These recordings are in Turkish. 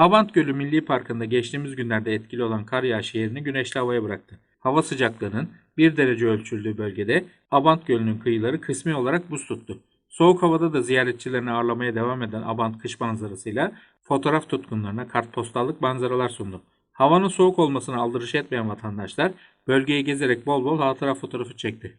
Abant Gölü Milli Parkı'nda geçtiğimiz günlerde etkili olan kar yağışı yerini güneşli havaya bıraktı. Hava sıcaklığının 1 derece ölçüldüğü bölgede Abant Gölü'nün kıyıları kısmi olarak buz tuttu. Soğuk havada da ziyaretçilerini ağırlamaya devam eden Abant kış manzarasıyla fotoğraf tutkunlarına kartpostallık manzaralar sundu. Havanın soğuk olmasına aldırış etmeyen vatandaşlar bölgeyi gezerek bol bol hatıra fotoğrafı çekti.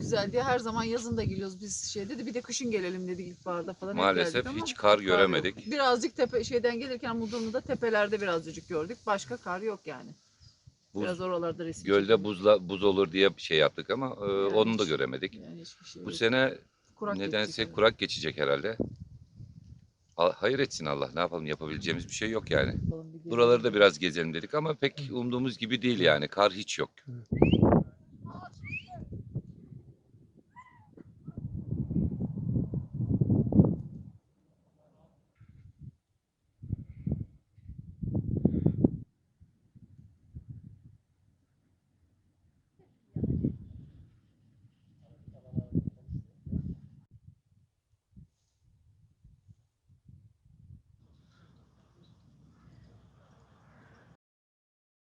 Çok güzel diye her zaman yazın da geliyoruz biz şeyde de bir de kışın gelelim dedik ilkbaharda falan. Maalesef geldik ama hiç kar yok. göremedik. Birazcık tepe şeyden gelirken Mudurnu'da tepelerde birazcık gördük. Başka kar yok yani. Buz, Biraz oralarda resim gölde çekildi. buzla buz olur diye bir şey yaptık ama e, Yani onu da hiç- göremedik. Yani hiçbir şey Bu yok. sene Kurak nedense geçecek kurak geçecek herhalde. Al- Hayır etsin Allah. Ne yapalım yapabileceğimiz bir şey yok yani. herhalde. Bakalım bir Buraları da biraz gezelim dedik ama pek umduğumuz gibi değil yani. Kar hiç yok.